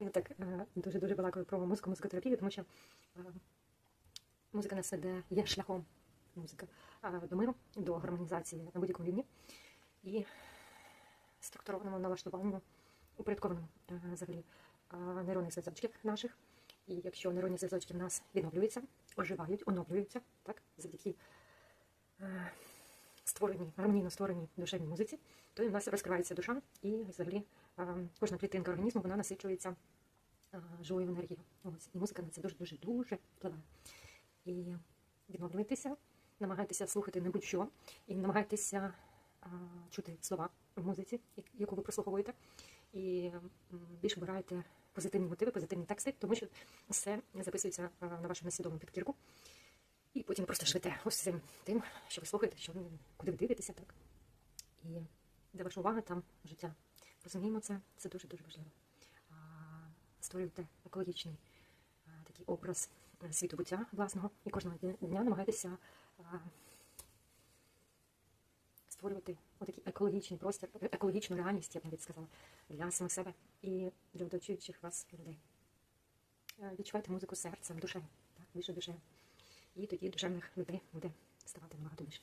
Я так е, дуже-дуже балакаю про музику, музикотерапію, тому що е, музика нас веде, є шляхом музика е, до миру, до гармонізації на будь-якому рівні і структурованому налаштуванню, упорядкованому взагалі нейронних зв'язочків наших. І якщо нейронні зв'язочки в нас відновлюються, оживають, оновлюються, так, створеній, гармонійно створеній душевній музиці, то і в нас розкривається душа, і взагалі кожна клітинка організму вона насичується живою енергією. Ось і музика на це дуже дуже впливає. І відновлюйтеся, намагайтеся слухати не будь-що, і намагайтеся чути слова в музиці, яку ви прослуховуєте, і м, більше обирайте позитивні мотиви, позитивні тексти, тому що все записується на вашу несвідому підкірку. І потім просто живете ось цим тим, що ви слухаєте, що ви, куди ви дивитеся, так. І де ваша увага, там життя. Розуміємо це, це дуже-дуже важливо. А, Створюйте екологічний а, такий образ е, світобуття власного і кожного дня- намагайтеся а, створювати отакий екологічний простір, е- екологічну реальність, я б навіть сказала, для самих себе і для оточуючих вас людей. Е, Відчувайте музику серцем, душею, так, більше душею. І тоді душевних людей буде ставати набагато більше.